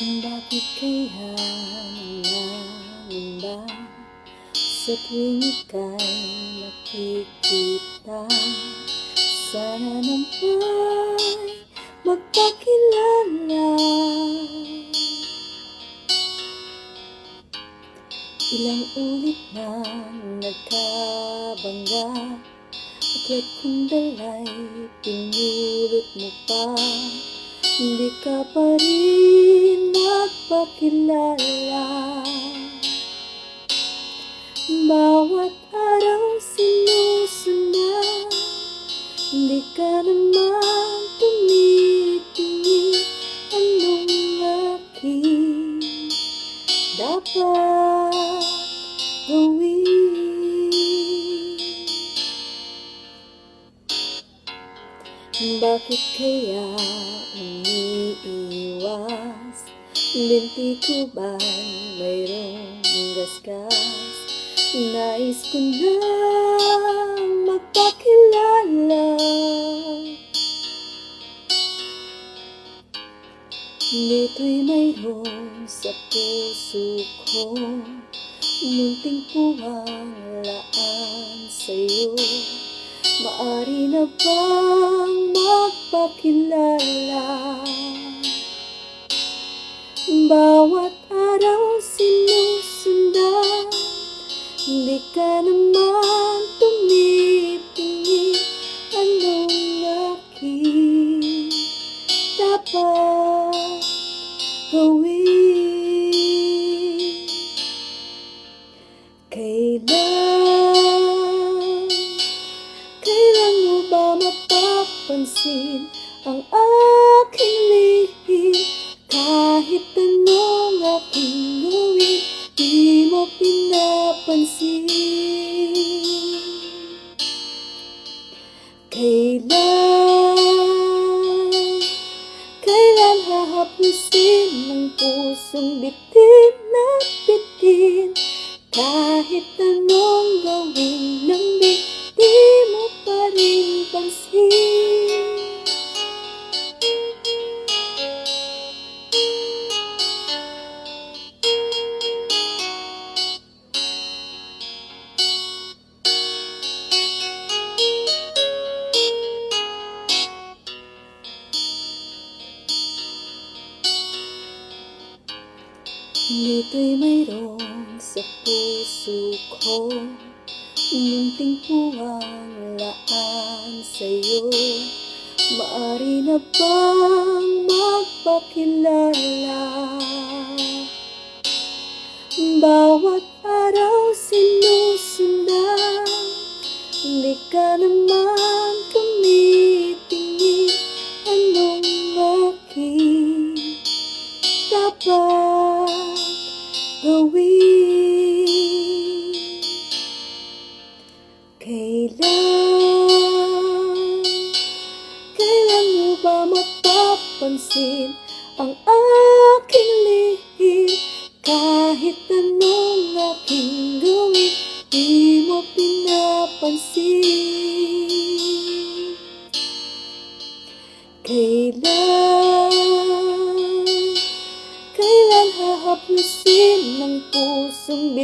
Bakit kaya nangangamba Sa tuwing ika'y nakikita. Sana naman magpakilala. Ilang ulit na nagkabangga Aklat kong dalay pinulot mo pa Hindi ka pa rin magpakilala. Bawat araw sinusundan Hindi ka naman tumitingin. Anong aking dapat gawin? Bakit kaya Linti ko ba'y mayroong gasgas? Nais ko na magpakilala Nito'y mayroon sa puso ko Munting puwang laan sa'yo Maari na bang magpakilala? Bawat araw sinusundan Hindi ka naman tumitingin Anong aking dapat gawin? Kailan Kailan mo ba mapapansin ang aking hahaplusin ng pusong bitin na bitin? Kahit anong Nito'y mayroon sa puso ko Munting puwang laan sa'yo Maari na bang magpakilala? Bawat araw sinusundan Hindi ka naman dapat gawin? Kailan, kailan mo ba mapapansin ang aking lihim? Kahit anong aking gawin, di mo pinapansin. Kailan, hahaplusin ng pusong